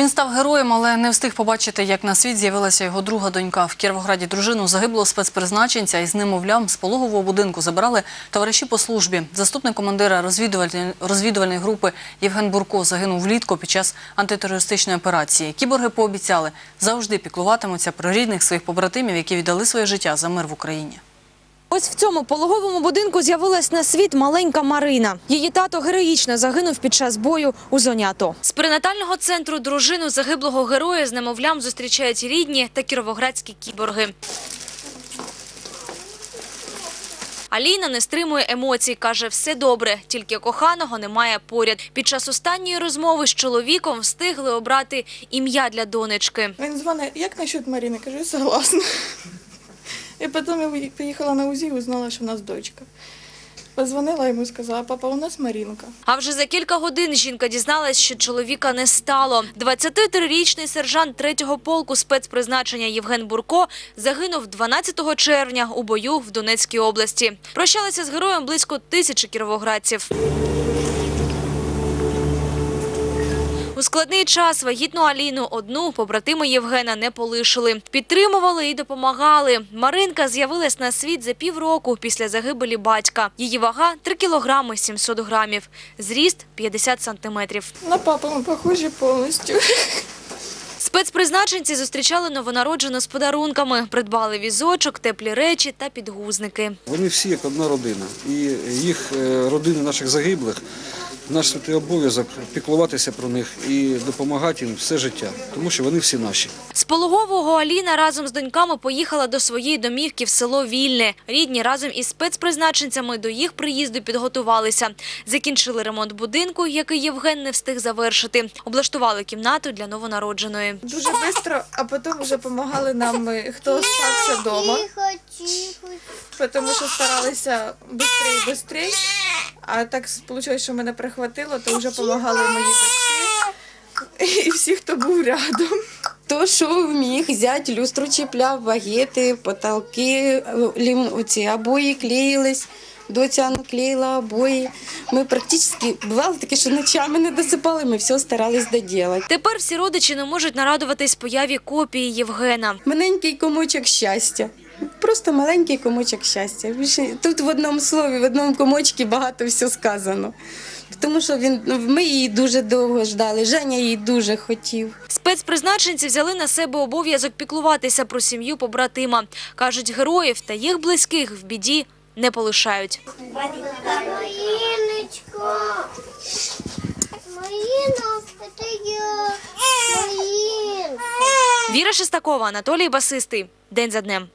Він став героєм, але не встиг побачити, як на світ з'явилася його друга донька. В Кіровограді дружину загиблого спецпризначенця із немовлям з пологового будинку забирали товариші по службі. Заступник командира розвідувальної, розвідувальної групи Євген Бурко загинув влітку під час антитерористичної операції. Кіборги пообіцяли завжди піклуватимуться про рідних своїх побратимів, які віддали своє життя за мир в Україні. Ось в цьому пологовому будинку з'явилась на світ маленька Марина. Її тато героїчно загинув під час бою у зоні АТО. З перинатального центру дружину загиблого героя з немовлям зустрічають рідні та кіровоградські кіборги. Аліна не стримує емоцій, каже, все добре, тільки коханого немає поряд. Під час останньої розмови з чоловіком встигли обрати ім'я для донечки. Він дзвонить, як насчет Марини? Кажу, я согласна. Потім я поїхала на УЗІ і узнала, що в нас дочка. Позвонила йому і сказала, папа, у нас Марінка. А вже за кілька годин жінка дізналась, що чоловіка не стало. 23-річний сержант 3-го полку спецпризначення Євген Бурко загинув 12 червня у бою в Донецькій області. Прощалися з героєм близько тисячі кіровоградців. У складний час вагітну Аліну одну побратими Євгена не полишили. Підтримували і допомагали. Маринка з'явилась на світ за півроку після загибелі батька. Її вага – 3 кілограми 700 грамів. Зріст – 50 сантиметрів. На папу ми похожі повністю. Спецпризначенці зустрічали новонароджену з подарунками, придбали візочок, теплі речі та підгузники. Вони всі як одна родина. І їх е, родини наших загиблих, наш святий обов'язок піклуватися про них і допомагати їм все життя, тому що вони всі наші. З пологового Аліна разом з доньками поїхала до своєї домівки в село Вільне. Рідні разом із спецпризначенцями до їх приїзду підготувалися. Закінчили ремонт будинку, який Євген не встиг завершити. Облаштували кімнату для новонародженої. Дуже швидко, а потім вже допомагали нам, хто залишився вдома. Тому що старалися швидше і швидше. А так вийшло, що мене прихватило, то вже допомагали мої батьки і всі, хто був рядом. То, що міг взяти, люстру чіпляв, багети, потолки, лім, ці обої клеїлись. Доця наклеїла обої. Ми практично бувало таке, що ночами не досипали, ми все старались доділати. Тепер всі родичі не можуть нарадуватись появі копії Євгена. Маленький комочок щастя. Просто маленький комочок щастя. Тут в одному слові, в одному комочці багато все сказано. Тому що він, ну, ми її дуже довго ждали, Женя її дуже хотів. Спецпризначенці взяли на себе обов'язок піклуватися про сім'ю побратима. Кажуть, героїв та їх близьких в біді не полишають. Маріночко, я. Віра Шестакова, Анатолій Басистий. День за днем.